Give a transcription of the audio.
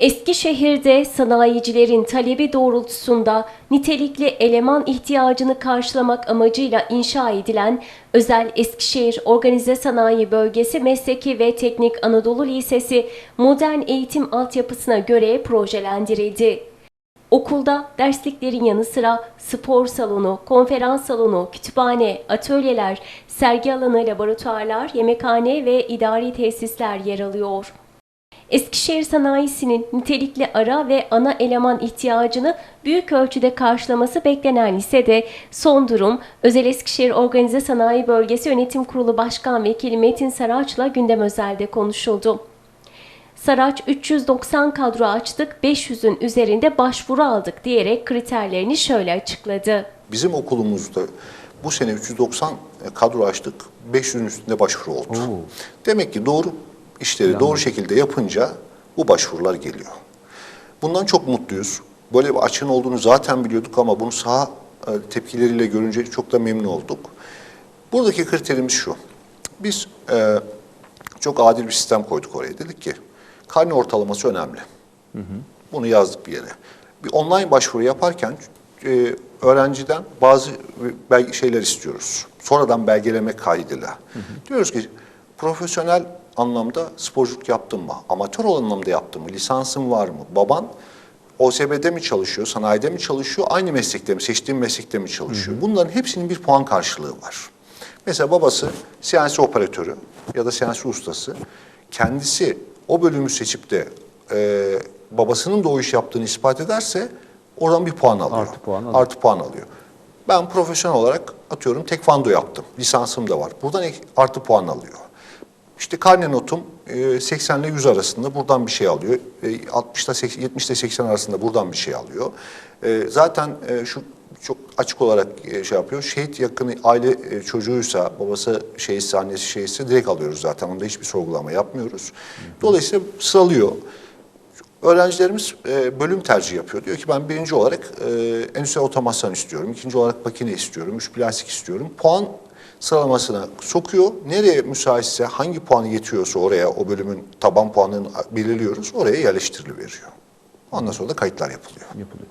Eskişehir'de sanayicilerin talebi doğrultusunda nitelikli eleman ihtiyacını karşılamak amacıyla inşa edilen özel Eskişehir Organize Sanayi Bölgesi Mesleki ve Teknik Anadolu Lisesi modern eğitim altyapısına göre projelendirildi. Okulda dersliklerin yanı sıra spor salonu, konferans salonu, kütüphane, atölyeler, sergi alanı, laboratuvarlar, yemekhane ve idari tesisler yer alıyor. Eskişehir sanayisinin nitelikli ara ve ana eleman ihtiyacını büyük ölçüde karşılaması beklenen lisede son durum Özel Eskişehir Organize Sanayi Bölgesi Yönetim Kurulu Başkan Vekili Metin Saraç'la gündem özelde konuşuldu. Saraç 390 kadro açtık, 500'ün üzerinde başvuru aldık diyerek kriterlerini şöyle açıkladı. Bizim okulumuzda bu sene 390 kadro açtık, 500'ün üstünde başvuru oldu. Demek ki doğru işleri doğru şekilde yapınca bu başvurular geliyor. Bundan çok mutluyuz. Böyle bir açığın olduğunu zaten biliyorduk ama bunu saha e, tepkileriyle görünce çok da memnun olduk. Buradaki kriterimiz şu. Biz e, çok adil bir sistem koyduk oraya. Dedik ki karne ortalaması önemli. Bunu yazdık bir yere. Bir online başvuru yaparken e, öğrenciden bazı belge, şeyler istiyoruz. Sonradan belgeleme kaydıyla. Diyoruz ki profesyonel anlamda sporculuk yaptın mı? Amatör anlamda yaptın mı? Lisansın var mı? Baban OSB'de mi çalışıyor, sanayide mi çalışıyor, aynı meslekte mi, seçtiğin meslekte mi çalışıyor? Bunların hepsinin bir puan karşılığı var. Mesela babası CNC operatörü ya da CNC ustası. Kendisi o bölümü seçip de e, babasının da o iş yaptığını ispat ederse oradan bir puan alıyor. Artı puan alıyor. Artı puan alıyor. Ben profesyonel olarak atıyorum tekvando yaptım. Lisansım da var. Buradan artı puan alıyor. İşte karne notum e, 80 ile 100 arasında buradan bir şey alıyor. E, 60 ile 80, 70 ile 80 arasında buradan bir şey alıyor. E, Zaten e, şu çok açık olarak e, şey yapıyor. Şehit yakını aile e, çocuğuysa, babası şeyse, annesi şeyse direkt alıyoruz zaten. Onda hiçbir sorgulama yapmıyoruz. Dolayısıyla sıralıyor. Öğrencilerimiz e, bölüm tercih yapıyor. Diyor ki ben birinci olarak e, endüstri otomasyon istiyorum, ikinci olarak makine istiyorum, üç plastik istiyorum. Puan sıralamasına sokuyor. Nereye müsaitse, hangi puanı yetiyorsa oraya o bölümün taban puanını belirliyoruz. Oraya yerleştiriliveriyor. Ondan sonra da kayıtlar yapılıyor. yapılıyor.